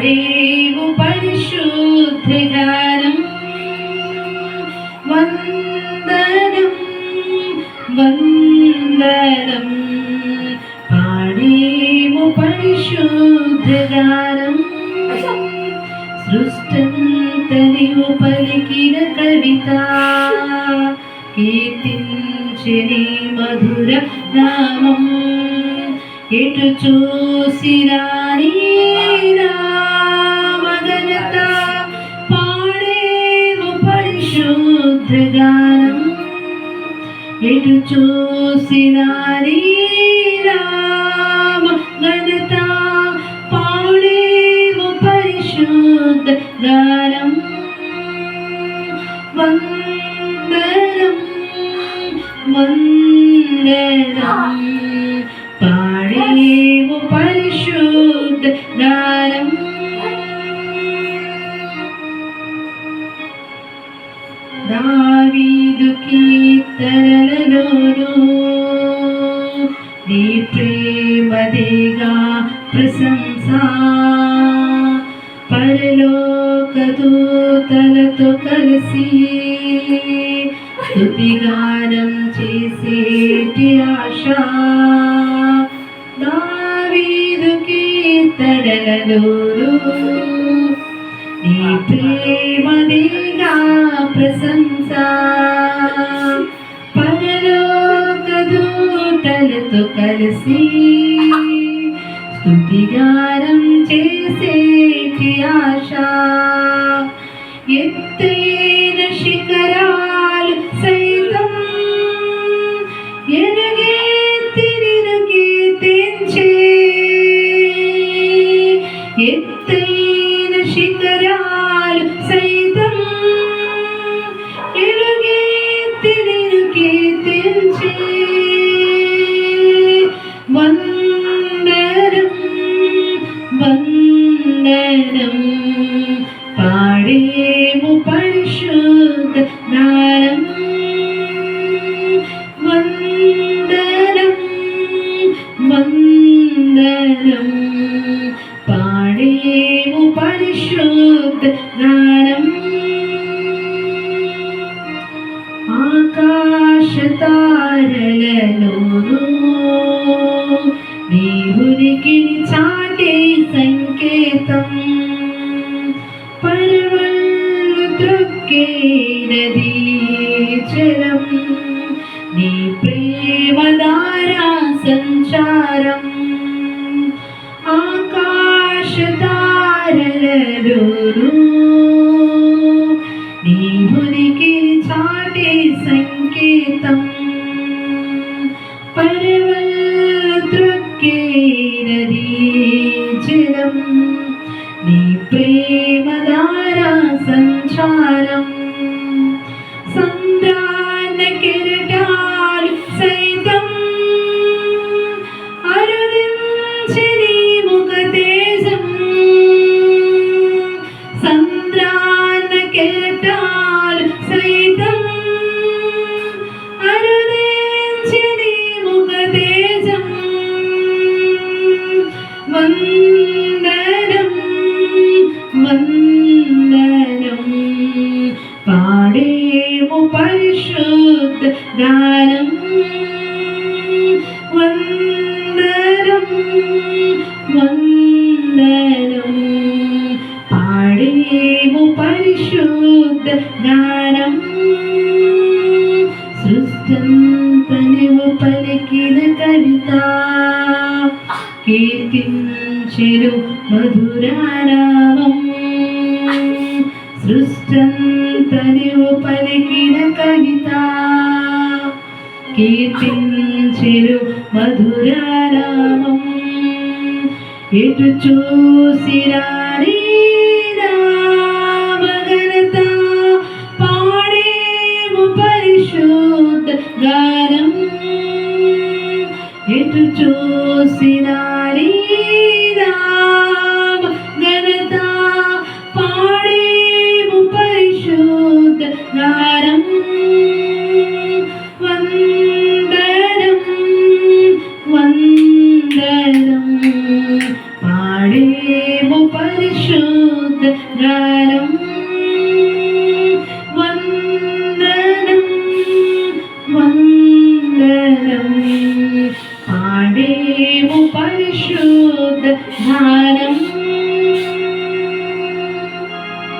തദേവു പരിശുദ്ധഗാനം വന്ദനം വന്ദനം. പാടേമു പരിശുദ്ധഗാനം സൃഷ്ടന്തനിയു പലിക്കിന കവിത. കീർത്തിഞ്ചനി മധുര നാമം കേട്ടു ചോസിനാനീ పరిశుద్ధ గానం ఎటు చూసినా నీ నామ ఘనత పాడేవు పరిశుద్ధ గానం వందనం వందనం పాడేవు పరిశుద్ధ ప్రశంసా. పరలోక దూతలతో కలిసి స్తుతిగానం చేసేటి ఆశ. దావీదు కీర్తనలలో నీ ప్రేమదేగా ప్రశంస. పరలోక దూతలతో కలిసి తుదిగారం చేసేకి ఆశ. ఎత్తైన శిఖరా పాడేము పరిశుద్ధ నారం వందనం వందనం పాడేము పరిశుద్ధ నారం ఆకాశ తారలలో దేవునికి చాటే సంకేతం ദ്രുക്കേനദീചലം നീ പ്രേമധാരാ സഞ്ചാരം ആകാശതാരലൂരും संसारं सन्दानकिरटाल सैतम् अरुणं चिरीमुखतेजम् ഗാനം വന്ദനം വന്ദനം. പാടേമു പരിശുദ്ധ ഗാനം. സൃഷ്ടന്തനവു പലിക്കിന കവിത. കീർത്തിം ചെരു മധുരാരാമം ಸೃಷ್ಟಂತ ನೀವು ಪಲಿಕಿದ ಕವಿತಾ కీర్తించెరు మధురారామం. ఎటు చూసిరారే రామగణత పాడేము పరిశుద్ధ గానం? ఎటు చూసిరారే